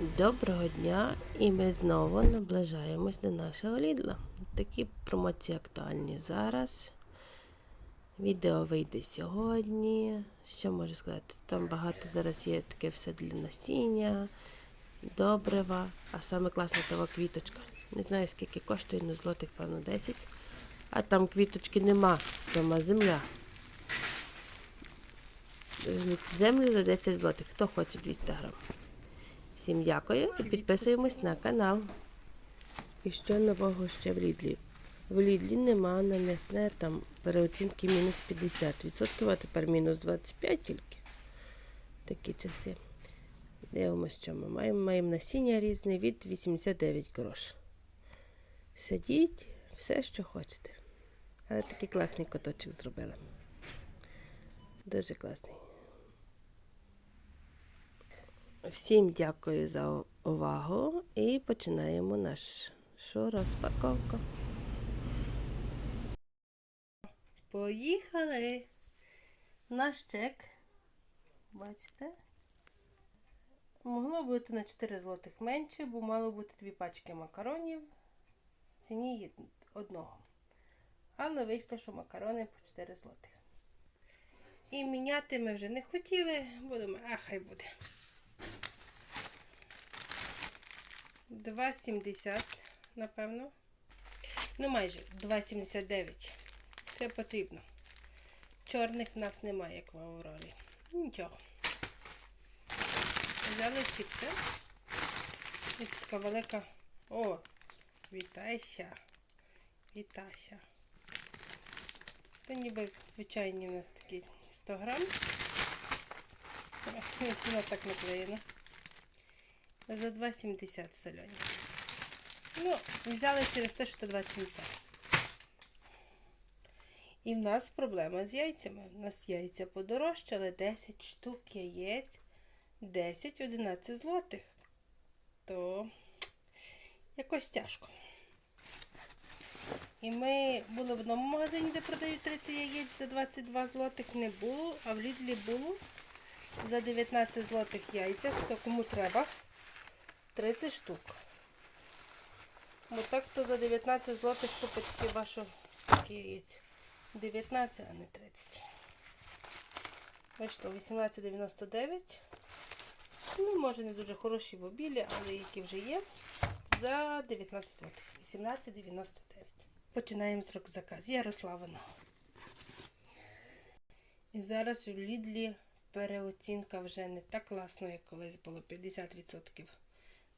Доброго дня! І ми знову наближаємось до нашого лідла. Такі промоції актуальні зараз. Відео вийде сьогодні. Що можу сказати? Там багато зараз є таке все для насіння, добрива, а саме класна того квіточка. Не знаю скільки коштує, на злотих, певно, 10. А там квіточки нема, сама земля. Землю за 10 злотих. Хто хоче 200 грам. Всім дякую і підписуємось на канал. І що нового ще в Лідлі? В Лідлі нема на м'ясне там переоцінки мінус 50%, а тепер мінус 25 тільки. Такі часи. Дивимося, що ми маємо. Маємо насіння різне від 89 грош. Сидіть, все, що хочете. Але такий класний коточок зробили. Дуже класний. Всім дякую за увагу і починаємо нашу розпаковку. Поїхали! Наш чек. Бачите? Могло бути на 4 злотих менше, бо мало бути дві пачки макаронів в ціні одного. Але вийшло, що макарони по 4 злотих. І міняти ми вже не хотіли, будемо, а хай буде. 2,70, напевно. Ну, майже 2,79. Це потрібно. Чорних в нас немає, як в Аврорі. Нічого. Взяли чіпси. Ось така велика. О, вітайся. Вітайся. Це ніби звичайні у нас такі 100 грам. Ціна так наклеєна. За 2,70 солені. Ну, взяли через те, що 2,70. І в нас проблема з яйцями. У нас яйця подорожчали 10 штук яєць, 10-11 злотих. То якось тяжко. І ми були в одному магазині, де продають 30 яєць за 22 злотих, не було, а в Лідлі було за 19 злотих яйця, хто кому треба. 30 штук. Бо так то за 19 злотих хіба що скільки 19, а не 30. Бачите, 18,99. Ну, може не дуже хороші, бо білі, але які вже є. За 19 злотих. 18,99. Починаємо з рюкзака. Ярославина. І зараз у Лідлі переоцінка вже не так класно, як колись було 50%.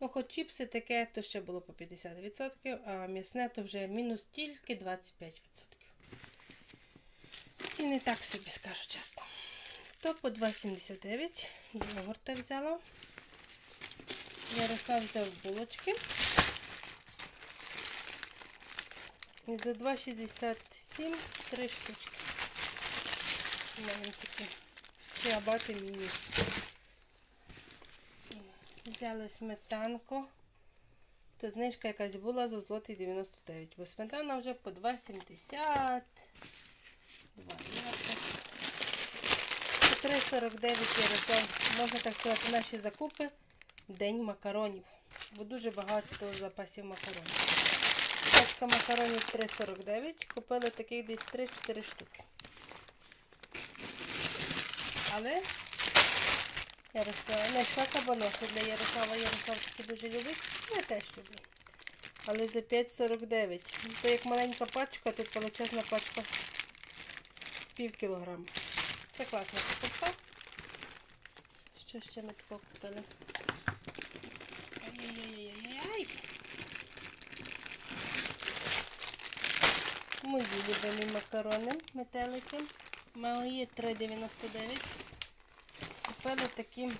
Ну, чіпси таке, то ще було по 50%, а м'ясне то вже мінус тільки 25%. Ціни так собі скажу чесно. То по 2,79 йогурта взяла. Ярослав взяв булочки. І за 2,67 три штучки. Такі чиабати міні. Взяли сметанку. То знижка якась була за злотий 99. Бо сметана вже по 2,70. 3,49 Ярослав. Можна так сказати, наші закупи день макаронів. Бо дуже багато запасів макаронів. Пачка макаронів 3,49. Купили таких десь 3-4 штуки. Але Ярослава знайшла кабаноси для Ярослава. Ярослав таки дуже любить. Я теж люблю. Але за 5,49. То як маленька пачка, тут величезна пачка пів кілограма. Це класна покупка. Що ще ми такого купили? Ай-яй-яй-яй-яй. Мої любимі макарони, метелики. Мої 3,99. Купили такий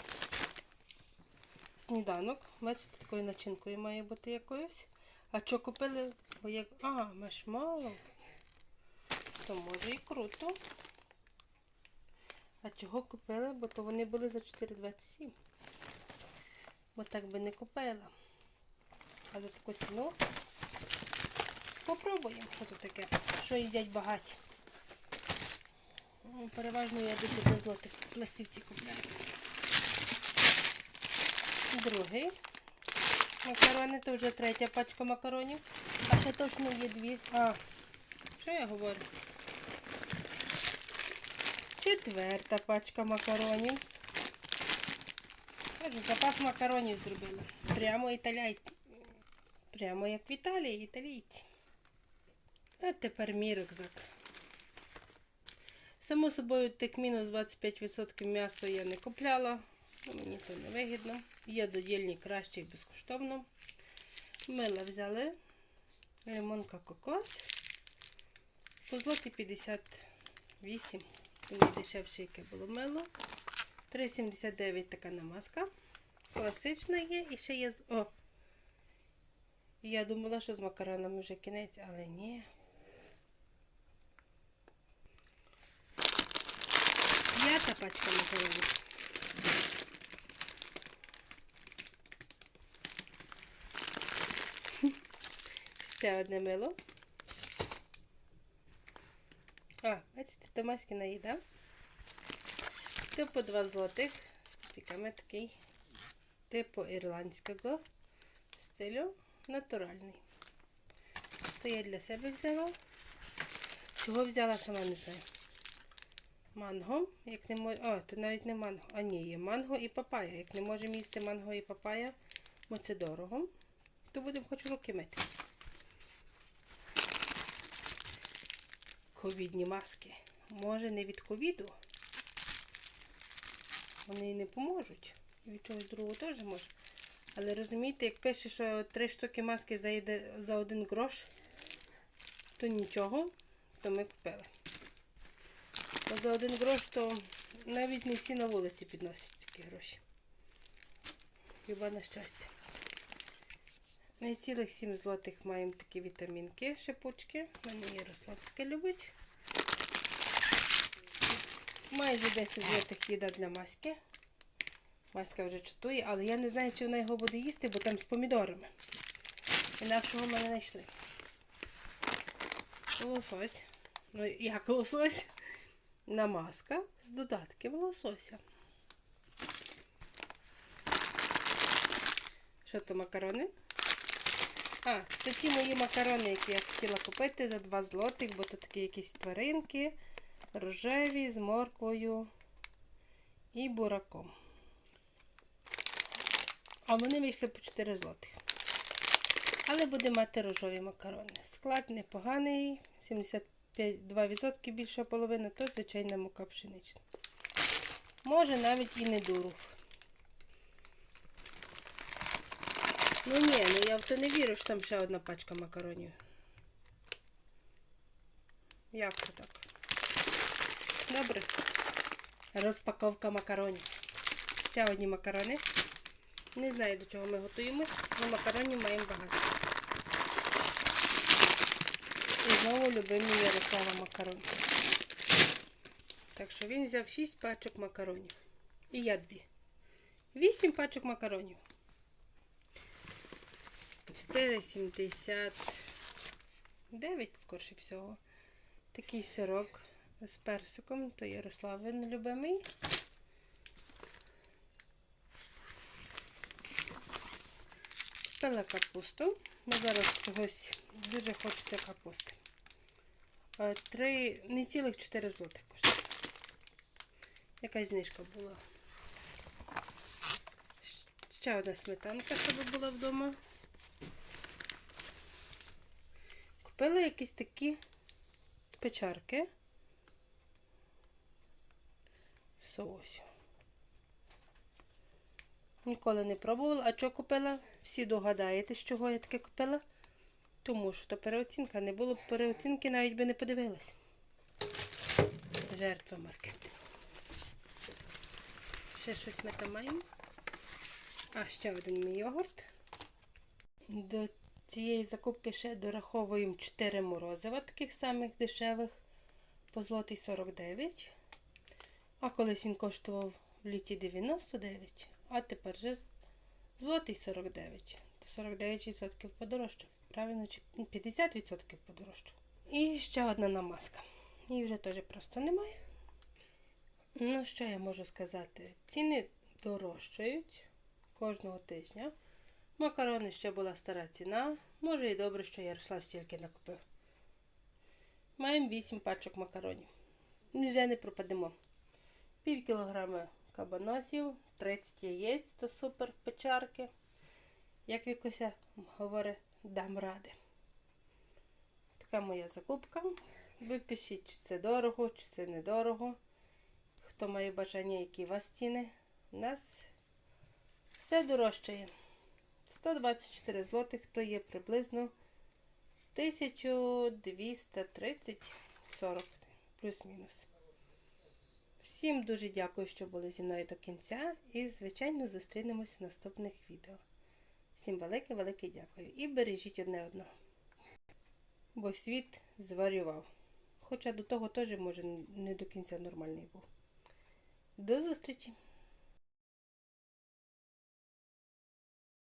сніданок. Бачите, такою начинкою має бути якоюсь. А що купили? Бо як... А, мешмало. То може і круто. А чого купили? Бо то вони були за 4,27. Бо так би не купила. А за таку ціну попробуємо, що тут таке. Що їдять багаті. Ну, Переважно я десь до злотих пластівці купляю. Другий. Макарони, то вже третя пачка макаронів. А ще точно є дві. А, що я говорю? Четверта пачка макаронів. Кажу, запас макаронів зробила. Прямо італійці. Прямо як в Італії, італійці. А тепер мій рюкзак. Само собою, так мінус 25% м'яса я не купляла. Мені то не вигідно. Є додільні краще і безкоштовно. Мила взяли. Лимонка кокос. По злоті 58. Найдешевше, яке було мило. 3,79 така намазка. Класична є і ще є з. О! Я думала, що з макаронами вже кінець, але ні. Пачка макаронів. Ще одне мило. А, бачите, томаськи наїда. Типу 2 злотих з копійками такий, типу ірландського стилю, натуральний. То я для себе взяла. Чого взяла, сама не знаю. Манго, як не мож... О, то навіть не манго. А ні, є манго і папая. Як не можемо їсти манго і папая, бо це дорого, то будемо хоч руки мити. Ковідні маски. Може не від ковіду. Вони і не поможуть. Від чогось другого теж може. Але розумієте, як пише, що три штуки маски зайде за один грош, то нічого, то ми купили. Бо за один грош то навіть не всі на вулиці підносять такі гроші. Хіба на щастя. На цілих 7 злотих маємо такі вітамінки, шипучки. У мене Ярослав таке любить. Майже 10 злотих їда для маски. Маська вже чатує, але я не знаю, чи вона його буде їсти, бо там з помідорами. Інакшого в мене знайшли. Лосось. Ну, як лосось? Намазка з додатків лосося. Що то макарони? А, це ті мої макарони, які я хотіла купити за 2 злотих, бо то такі якісь тваринки, рожеві з морквою і бураком. А вони вийшли по 4 злотих. Але буде мати рожові макарони. Склад непоганий, 72% більша половина, то звичайна мука пшенична. Може навіть і не дуров. Ну ні, ну я в то не вірю, що там ще одна пачка макаронів. Як то так? Добре. Розпаковка макаронів. Ще одні макарони. Не знаю, до чого ми готуємось, але макаронів маємо багато. І знову любимі Ярослава макарони. Так що він взяв 6 пачок макаронів. І я дві. 8 пачок макаронів. 4,79, скорше всього. Такий сирок з персиком, то Ярославин любимий. Купила капусту. Бо зараз чогось дуже хочеться капусти. Е, Три, не цілих 4 злотих коштує. Якась знижка була. Ще одна сметанка, щоб була вдома. Купила якісь такі печарки. Соусю. Ніколи не пробувала. А що купила? Всі догадаєтесь, чого я таке купила? Тому що то переоцінка. Не було б переоцінки, навіть би не подивилась. Жертва маркетингу. Ще щось ми там маємо. А, ще один мій йогурт. До цієї закупки ще дораховуємо 4 морозива, таких самих дешевих, по злотий 49. А колись він коштував в літі 99, а тепер вже злотий 49. То 49% подорожчав. Правильно, чи 50% подорожчав. І ще одна намазка. Її вже теж просто немає. Ну, що я можу сказати? Ціни дорожчають. кожного тижня. Макарони ще була стара ціна. Може і добре, що Ярослав стільки накупив. Маємо 8 пачок макаронів. Вже не пропадемо. Пів кілограми кабаносів, 30 яєць, то супер печарки. Як Вікуся говорить, дам ради. Така моя закупка. Ви пишіть, чи це дорого, чи це недорого. Хто має бажання, які у вас ціни. У нас все дорожчає. 124 злотих, то є приблизно 1230-40 плюс-мінус. Всім дуже дякую, що були зі мною до кінця. І, звичайно, зустрінемось в наступних відео. Всім велике-велике дякую. І бережіть одне одного. Бо світ зварював. Хоча до того теж, може, не до кінця нормальний був. До зустрічі!